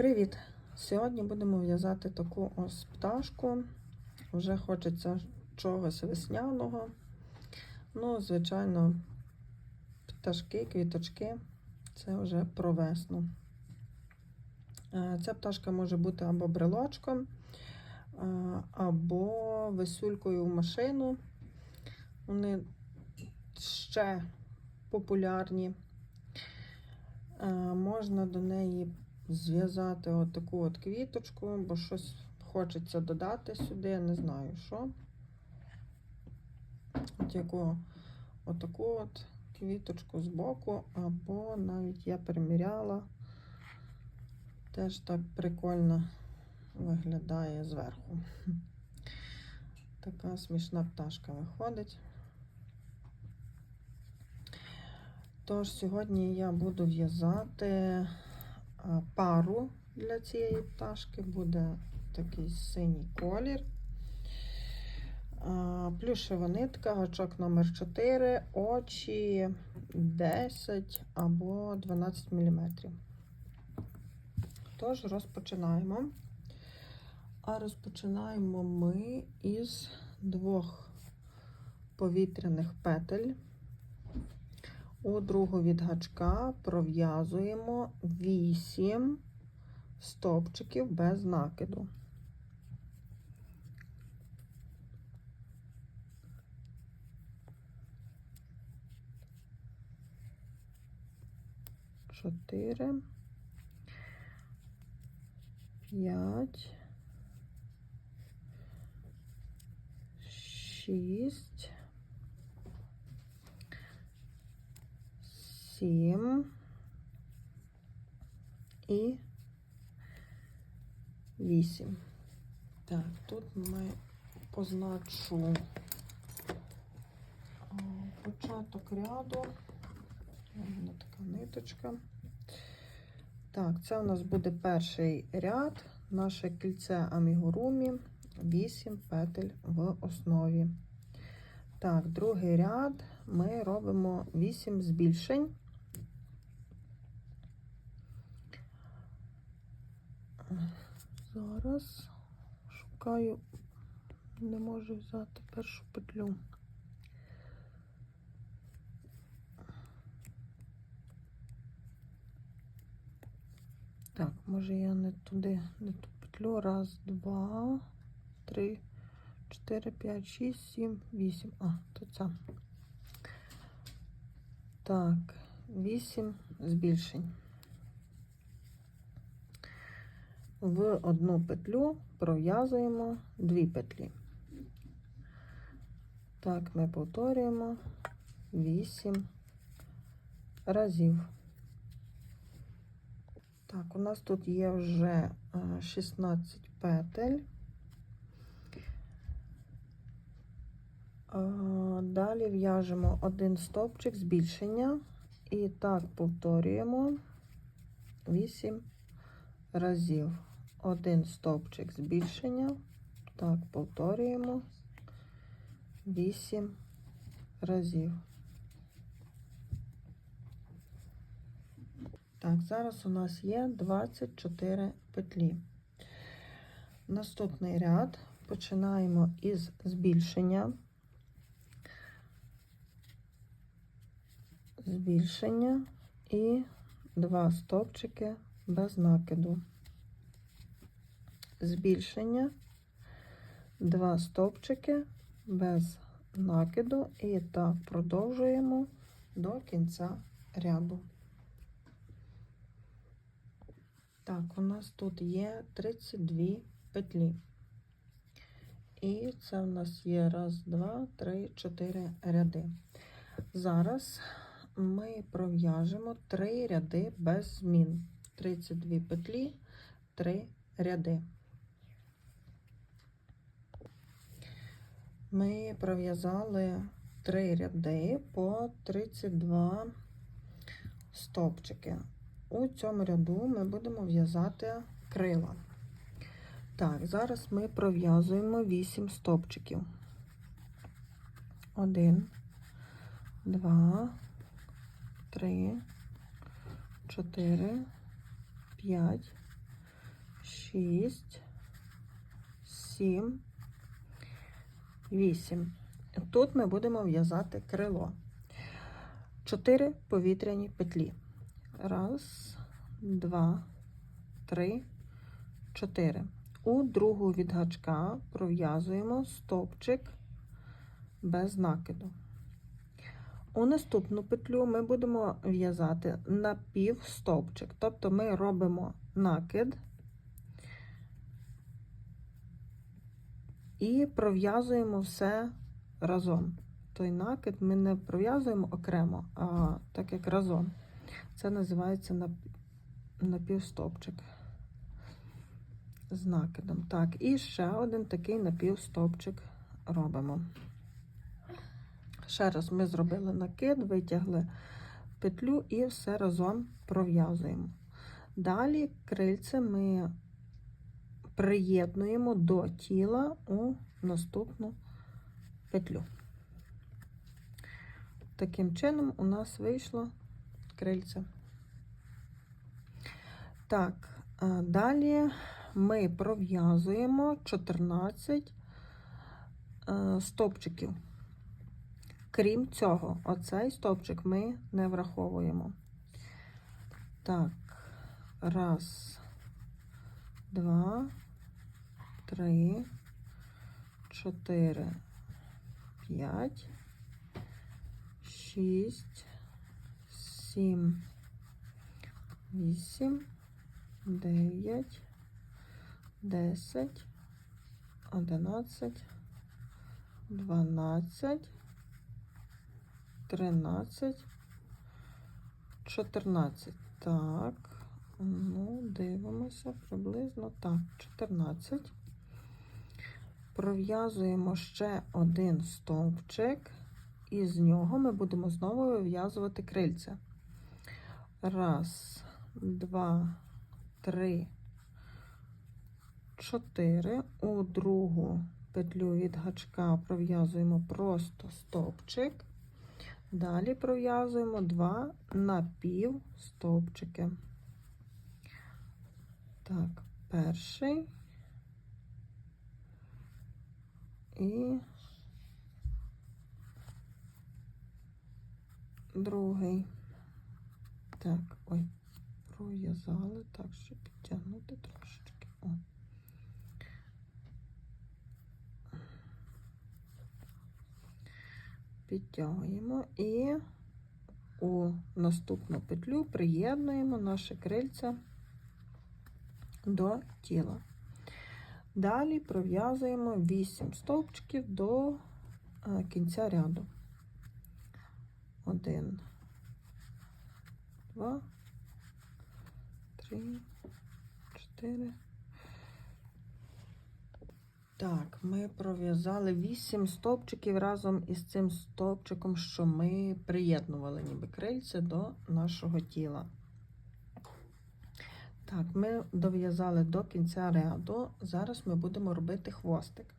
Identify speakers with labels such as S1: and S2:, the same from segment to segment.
S1: Привіт! Сьогодні будемо в'язати таку ось пташку. Вже хочеться чогось весняного. Ну, звичайно, пташки, квіточки це вже про весну. Е, Ця пташка може бути або брелочком, е, або висюлькою в машину. Вони ще популярні. Е, Можна до неї зв'язати отаку от квіточку, бо щось хочеться додати сюди, не знаю що. От яку отаку от квіточку з боку, або навіть я приміряла. Теж так прикольно виглядає зверху. Така смішна пташка виходить. Тож сьогодні я буду в'язати пару для цієї пташки. Буде такий синій колір. А, Плюшева нитка, гачок номер 4 очі 10 або 12 мм. Тож розпочинаємо. А розпочинаємо ми із двох повітряних петель. У другу від гачка пров'язуємо 8 стовпчиків без накиду. Чотири, п'ять, шість. Сім і вісім. Так, тут ми позначу початок ряду. Вона така ниточка. Так, це у нас буде перший ряд, наше кільце амігурумі, 8 петель в основі. Так, другий ряд ми робимо 8 збільшень. Зараз шукаю, не можу взяти першу петлю. Так, може я не туди, не ту петлю. Раз, два, три, чотири, п'ять, шість, сім, вісім. А, то це. Так, вісім збільшень. В одну петлю пров'язуємо дві петлі. Так, ми повторюємо 8 разів. Так, у нас тут є вже 16 петель. Далі в'яжемо один стовпчик збільшення і так повторюємо 8 разів один стовпчик збільшення. Так, повторюємо 8 разів. Так, зараз у нас є 24 петлі. Наступний ряд починаємо із збільшення, збільшення і два стовпчики без накиду збільшення, два стовпчики без накиду, і так продовжуємо до кінця ряду. Так, у нас тут є 32 петлі. І це у нас є раз, два, три, чотири ряди. Зараз ми пров'яжемо три ряди без змін. 32 петлі, 3 ряди. Ми пров'язали три ряди по 32 стовпчики. У цьому ряду ми будемо в'язати крила. Так, зараз ми пров'язуємо 8 стовпчиків. 1, 2, 3, 4, 5, шість, сім, вісім. Тут ми будемо в'язати крило. Чотири повітряні петлі. Раз, два, три, чотири. У другу від гачка пров'язуємо стовпчик без накиду. У наступну петлю ми будемо в'язати напів стовпчик. Тобто ми робимо накид і пров'язуємо все разом. Той накид ми не пров'язуємо окремо, а так як разом. Це називається нап- напівстовпчик з накидом. Так, і ще один такий напівстовпчик робимо. Ще раз ми зробили накид, витягли петлю і все разом пров'язуємо. Далі крильце ми приєднуємо до тіла у наступну петлю. Таким чином у нас вийшло крильце. Так, далі ми пров'язуємо 14 е, стовпчиків. Крім цього, оцей стовпчик ми не враховуємо. Так, раз, два, три, чотири, п'ять, шість, сім, вісім, дев'ять, десять, одинадцять, дванадцять. 13, 14. Так, ну, дивимося приблизно так, 14. Пров'язуємо ще один стовпчик, і з нього ми будемо знову вив'язувати крильця. Раз, два, три, чотири. У другу петлю від гачка пров'язуємо просто стовпчик. Далі пров'язуємо два напів стовпчики. Так, перший і другий. Так, ой, пров'язали, так, щоб підтягнути трошечки. О. підтягуємо і у наступну петлю приєднуємо наше крильце до тіла. Далі пров'язуємо 8 стовпчиків до е, кінця ряду. 1, 2, 3, 4. Так, ми пров'язали 8 стовпчиків разом із цим стовпчиком, що ми приєднували ніби крильце до нашого тіла. Так, ми дов'язали до кінця ряду. Зараз ми будемо робити хвостик.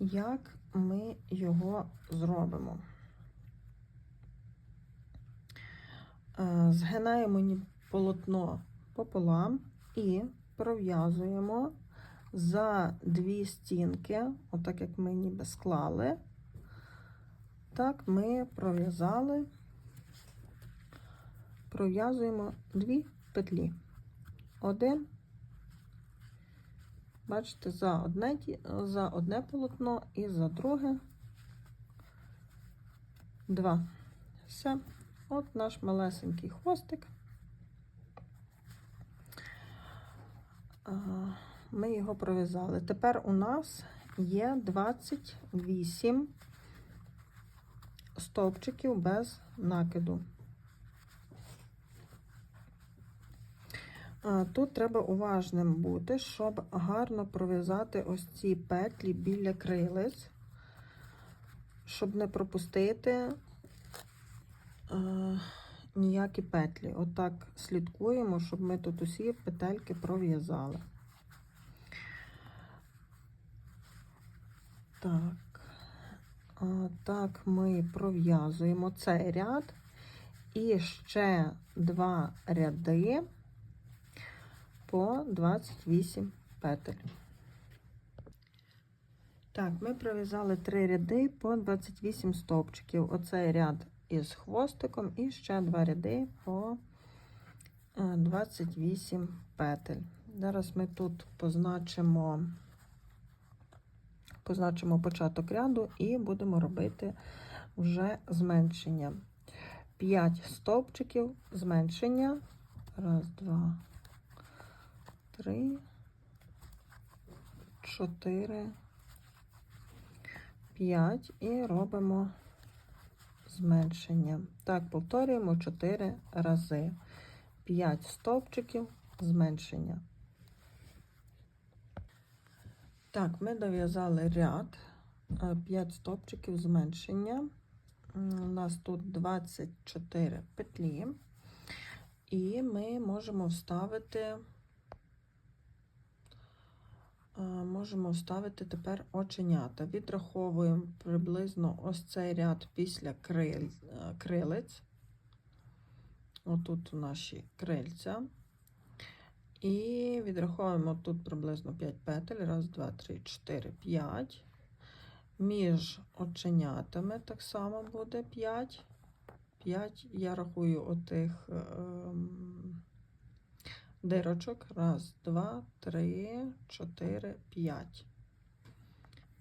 S1: Як ми його зробимо? Е, Згинаємо полотно пополам і пров'язуємо за дві стінки, отак як ми ніби склали, так ми пров'язали, пров'язуємо дві петлі. Один, бачите, за одне, за одне полотно і за друге два. Все, от наш малесенький хвостик. Ми його пров'язали. Тепер у нас є 28 стовпчиків без накиду. Тут треба уважним бути, щоб гарно пров'язати ось ці петлі біля крилець, щоб не пропустити е, ніякі петлі. Отак слідкуємо, щоб ми тут усі петельки пров'язали. Так, так ми пров'язуємо цей ряд і ще два ряди по 28 петель. Так, ми пров'язали три ряди по 28 стовпчиків. Оцей ряд із хвостиком і ще два ряди по е, 28 петель. Зараз ми тут позначимо, позначимо початок ряду і будемо робити вже зменшення. 5 стовпчиків зменшення. Раз, два, три, чотири, п'ять і робимо зменшення. Так, повторюємо 4 рази. 5 стовпчиків зменшення. Так, ми дов'язали ряд 5 стовпчиків зменшення. У нас тут 24 петлі, і ми можемо вставити, е, можемо вставити тепер оченята. Відраховуємо приблизно ось цей ряд після криль, е, крилець. Отут наші крильця. І відраховуємо тут приблизно 5 петель. Раз, два, три, чотири, п'ять. Між оченятами так само буде 5. 5. Я рахую отих ем, дирочок. Раз, два, три, чотири, п'ять.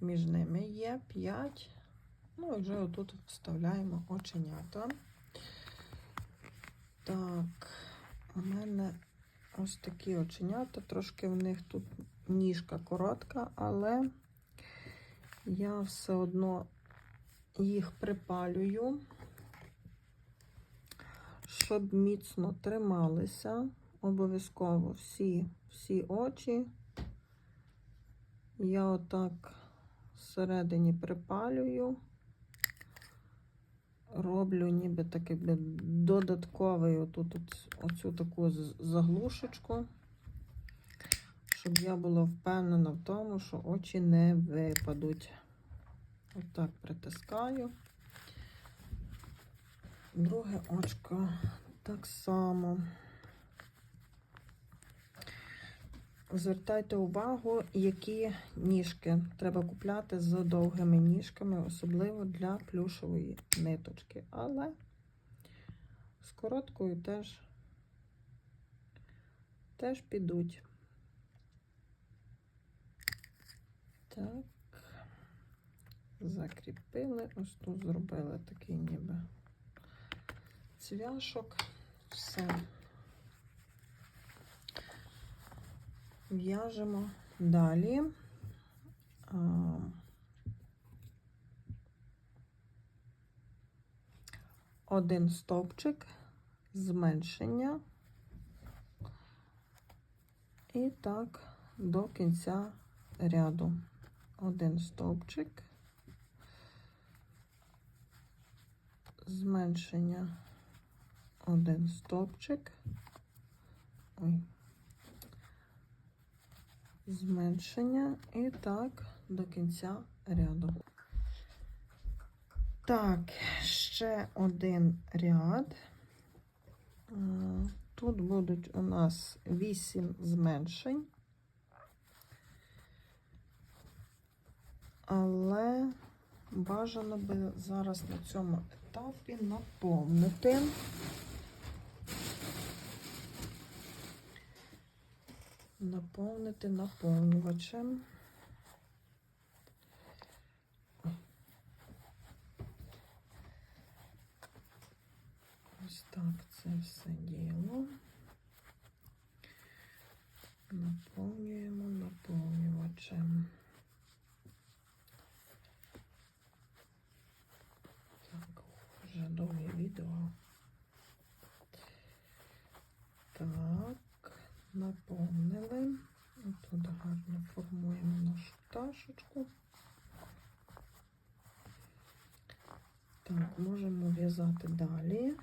S1: Між ними є 5. Ну і вже отут вставляємо оченята. Так, у мене ось такі оченята. Трошки в них тут ніжка коротка, але я все одно їх припалюю, щоб міцно трималися. Обов'язково всі, всі очі. Я отак всередині припалюю. Роблю ніби так якби додатковий отут оцю таку заглушечку, щоб я була впевнена в тому, що очі не випадуть. Отак притискаю. Друге очко так само. Звертайте увагу, які ніжки треба купляти з довгими ніжками, особливо для плюшової ниточки. Але з короткою теж, теж підуть. Так, закріпили, ось тут зробили такий ніби цвяшок. Все. В'яжемо далі. Один стовпчик, зменшення. І так до кінця ряду. Один стовпчик, зменшення, один стовпчик. Ой зменшення і так до кінця ряду. Так, ще один ряд. Е, Тут будуть у нас 8 зменшень, але бажано би зараз на цьому етапі наповнити. Наповнити наповнювачем. Ось так це все діло. Наповнюємо наповнювачем. Так, вже довге відео. Так наповнили. Тут гарно формуємо нашу пташечку. Так, можемо в'язати далі.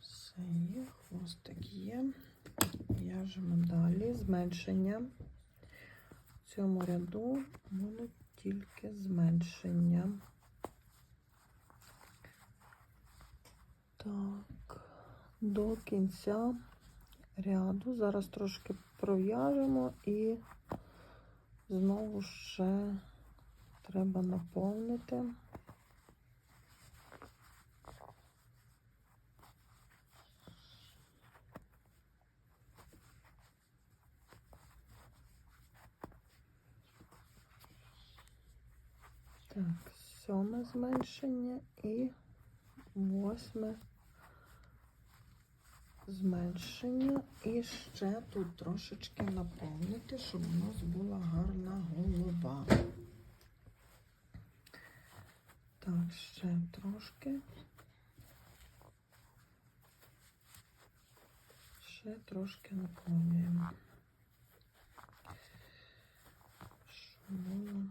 S1: Все є, хвостик є. В'яжемо далі. Зменшення. В цьому ряду будуть тільки зменшення. Так, до кінця ряду. Зараз трошки пров'яжемо і знову ще треба наповнити. Так, сьоме зменшення і восьме зменшення. І ще тут трошечки наповнити, щоб у нас була гарна голова. Так, ще трошки. Ще трошки наповнюємо. Щоб було.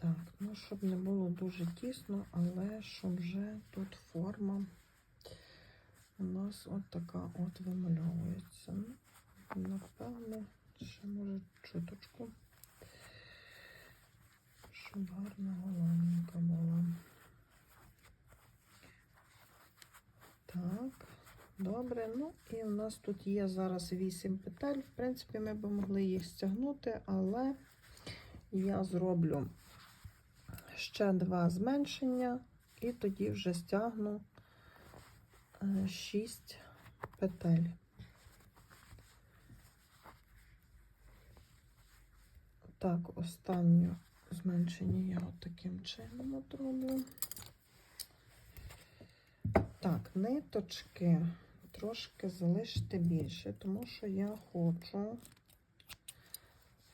S1: Так, ну щоб не було дуже тісно, але щоб вже тут форма у нас от така от вимальовується. Напевне, ще може чуточку, щоб гарна головненька була. Так, добре. Ну і в нас тут є зараз 8 петель. В принципі, ми б могли їх стягнути, але я зроблю ще два зменшення, і тоді вже стягну 6 петель. Так, останнє зменшення я от таким чином от роблю. Так, ниточки трошки залишити більше, тому що я хочу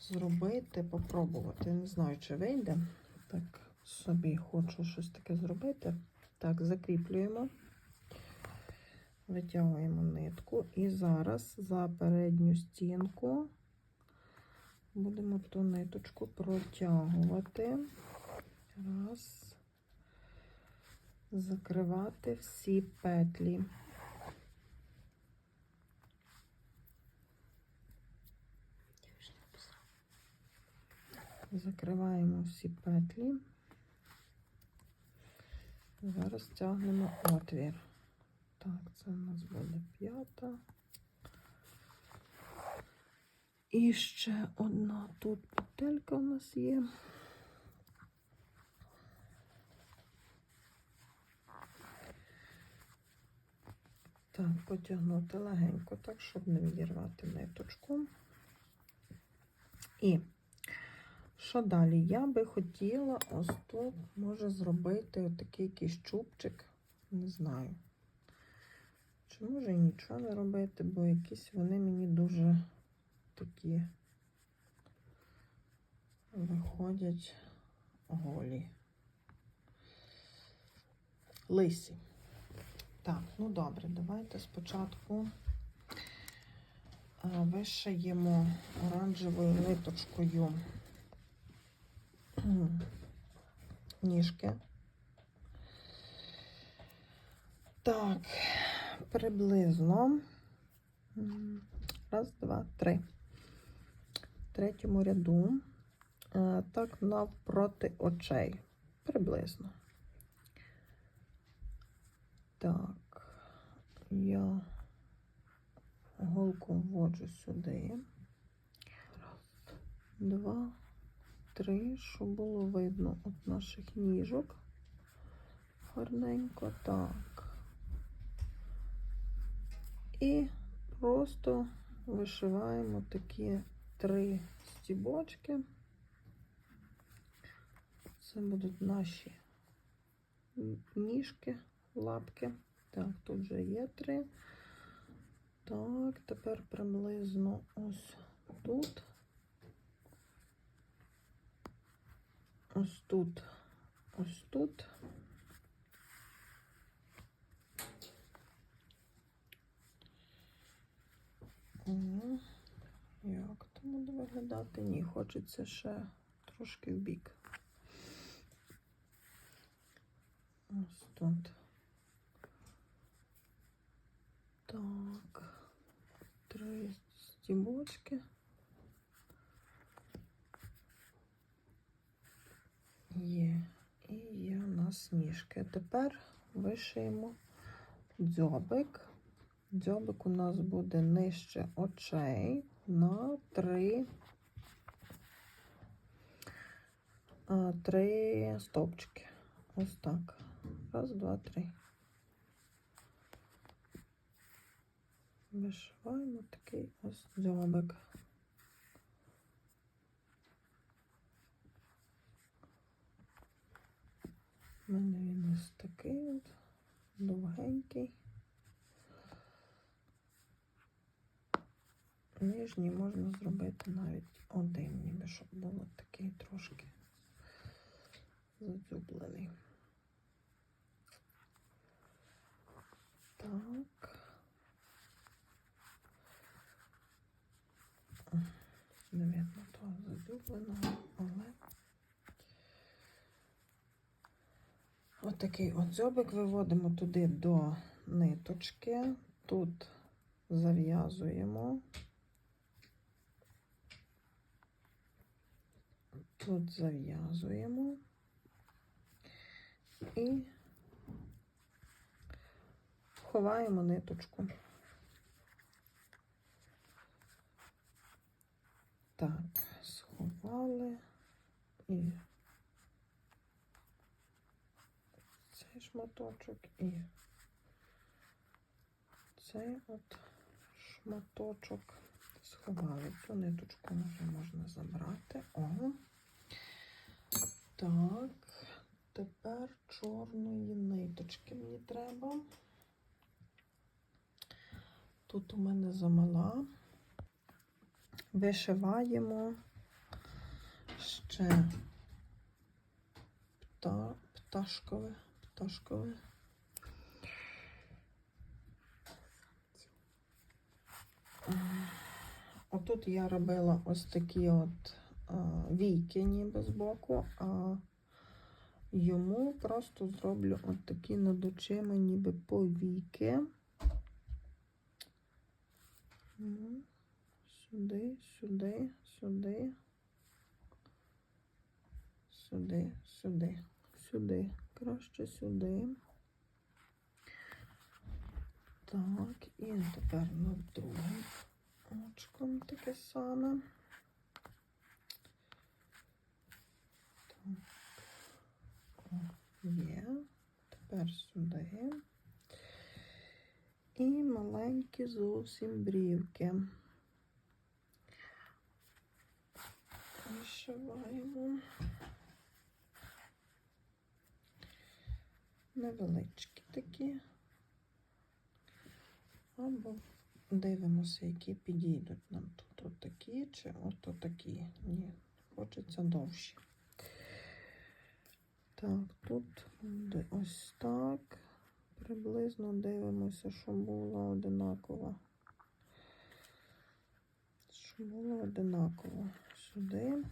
S1: зробити, попробувати. Не знаю, чи вийде. Так, собі хочу щось таке зробити. Так, закріплюємо, витягуємо нитку і зараз за передню стінку будемо ту ниточку протягувати. Раз. Закривати всі петлі. Закриваємо всі петлі. Зараз тягнемо отвір. Так, це у нас буде п'ята. І ще одна тут петелька у нас є. Так, потягнути легенько, так, щоб не відірвати ниточку. І що далі? Я би хотіла ось тут, може, зробити отакий якийсь чубчик. Не знаю. Чи може і нічого не робити, бо якісь вони мені дуже такі виходять голі. Лисі. Так, ну добре, давайте спочатку а, вишиємо оранжевою ниточкою ніжки. Так, приблизно. Раз, два, три. В третьому ряду. е, Так, навпроти очей. Приблизно. Так, я голку вводжу сюди. Раз, два, три, щоб було видно от наших ніжок. Гарненько так. І просто вишиваємо такі три стібочки. Це будуть наші ніжки, лапки. Так, тут вже є три. Так, тепер приблизно ось тут. Ось тут, ось тут. О, Як то буде виглядати? Ні, хочеться ще трошки в бік. Ось тут. Так, три стібочки. Є. І я на нас ніжки. Тепер вишиємо дзьобик. Дзьобик у нас буде нижче очей на три, а, три стовпчики. Ось так. Раз, два, три. Вишиваємо такий ось дзьобик. У мене він ось такий от, довгенький. Нижній можна зробити навіть один, ніби щоб було такий трошки задзюблений. Так. Видно того задзюбленого, але отакий от дзьобик виводимо туди до ниточки. Тут зав'язуємо. Тут зав'язуємо і ховаємо ниточку. Так, сховали і цей шматочок і цей от шматочок сховали. Цю ниточку вже можна забрати. О. Так, тепер чорної ниточки мені треба. Тут у мене замала. Вишиваємо ще пта, пташкове, пташкове. Отут я робила ось такі от війки ніби з боку, а йому просто зроблю от такі над очима ніби повіки. Ну, Сюди, сюди, сюди, сюди, сюди, сюди, краще сюди. Так, і тепер над другим очком таке саме. Так, є. Тепер сюди. І маленькі зовсім брівки. Вишиваємо. Невеличкі такі. Або дивимося, які підійдуть нам тут отакі чи от отакі. Ні, хочеться довші. Так, тут ось так. Приблизно дивимося, щоб було одинаково. Щоб було одинаково. Сюди.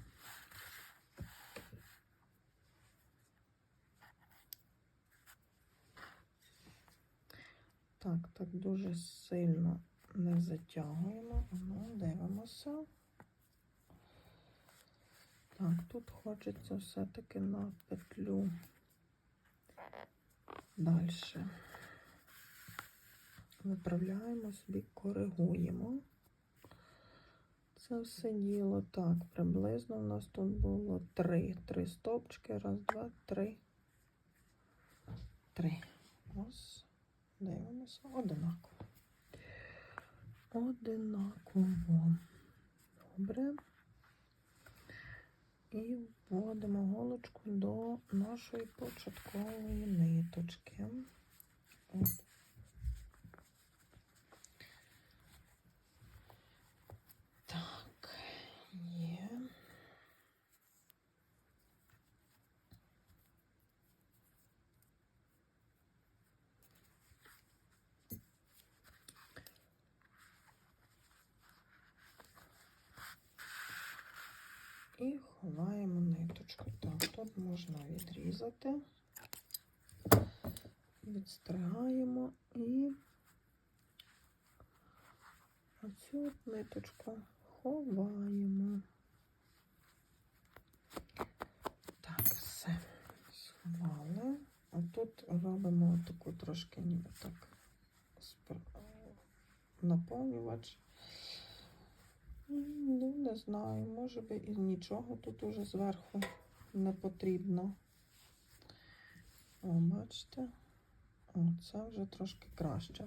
S1: Так, так дуже сильно не затягуємо. Ну, дивимося. Так, тут хочеться все-таки на петлю далі. Виправляємо собі, коригуємо. Це все діло так, приблизно у нас тут було три. Три стопчики. Раз, два, три. Три. Ось. Дивимося. Одинаково. Одинаково. Добре. І вводимо голочку до нашої початкової ниточки. От. Так, є. І ховаємо ниточку. Так, тут можна відрізати, відстригаємо і оцю ниточку ховаємо. Так, все, сховали. А тут робимо таку трошки ніби так наповнювач. Ну, не знаю, може би і нічого тут уже зверху не потрібно. О, бачите? Це вже трошки краще.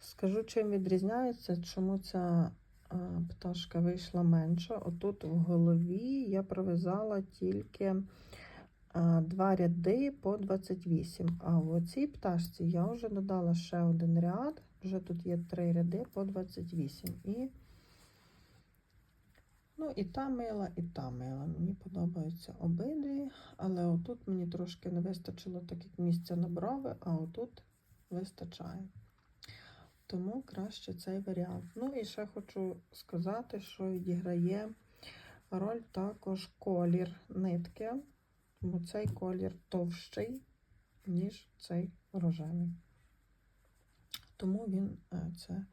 S1: Скажу, чим відрізняється, чому ця а, пташка вийшла менша. Отут в голові я пров'язала тільки а, два ряди по 28. А в оцій пташці я вже додала ще один ряд. Вже тут є три ряди по 28. І, ну, і та мила, і та мила. Мені подобаються обидві, але отут мені трошки не вистачило так як місця на брови, а отут вистачає. Тому краще цей варіант. Ну і ще хочу сказати, що відіграє роль також колір нитки, бо цей колір товщий, ніж цей рожевий. Тому він е, це,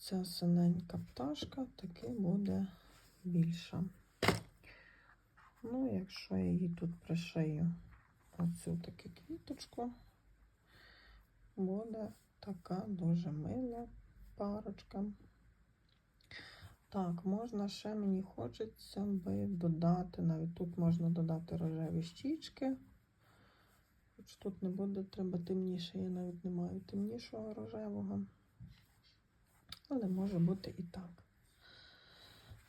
S1: ця синенька пташка таки буде більша. Ну, якщо я її тут пришию оцю таку квіточку, буде така дуже мила парочка. Так, можна ще мені хочеться би додати, навіть тут можна додати рожеві щічки. Хоч тут не буде, треба темніше, я навіть не маю темнішого рожевого. Але може бути і так.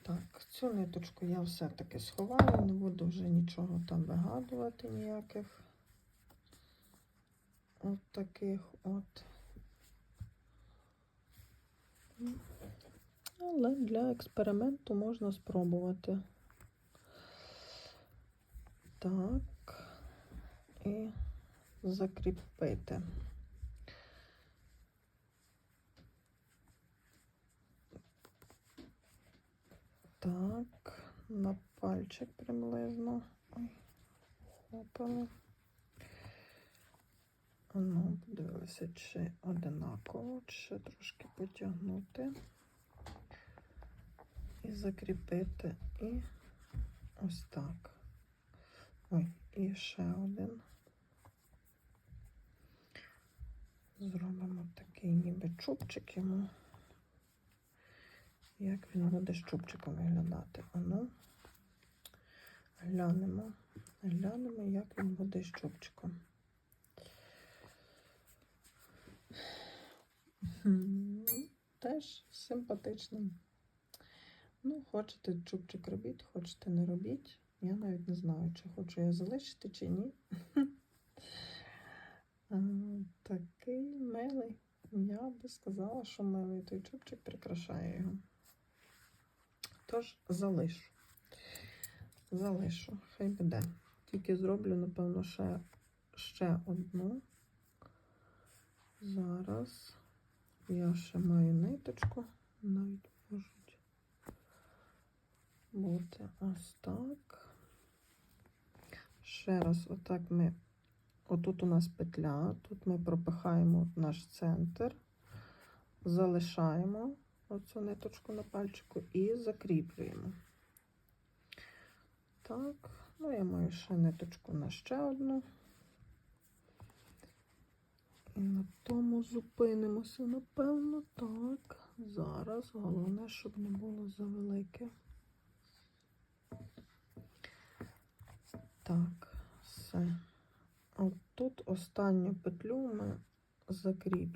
S1: Так, цю ниточку я все-таки сховаю, не буду вже нічого там вигадувати ніяких. От таких от. Але для експерименту можна спробувати. Так, і закріпити. Так, на пальчик приблизно. Хопили. Ну, подивилися, чи одинаково, чи трошки потягнути і закріпити. І ось так. Ой, і ще один. Зробимо такий ніби чубчик йому. Як він буде з чубчиком виглядати? Ану, глянемо. Глянемо, як він буде з чубчиком. Теж симпатичним. Ну, хочете чубчик робіть, хочете не робіть. Я навіть не знаю, чи хочу я залишити, чи ні. Такий милий. Я би сказала, що милий той чубчик прикрашає його. Тож залишу. Залишу, хай буде. Тільки зроблю, напевно, ще, ще одну. Зараз я ще маю ниточку, навіть можуть бути ось так. Ще раз, отак ми, отут у нас петля, тут ми пропихаємо наш центр, залишаємо оцю ниточку на пальчику і закріплюємо. Так, ну я маю ще ниточку на ще одну. І на тому зупинимося, напевно, так. Зараз головне, щоб не було завелике. Так, все. От тут останню петлю ми закріплюємо.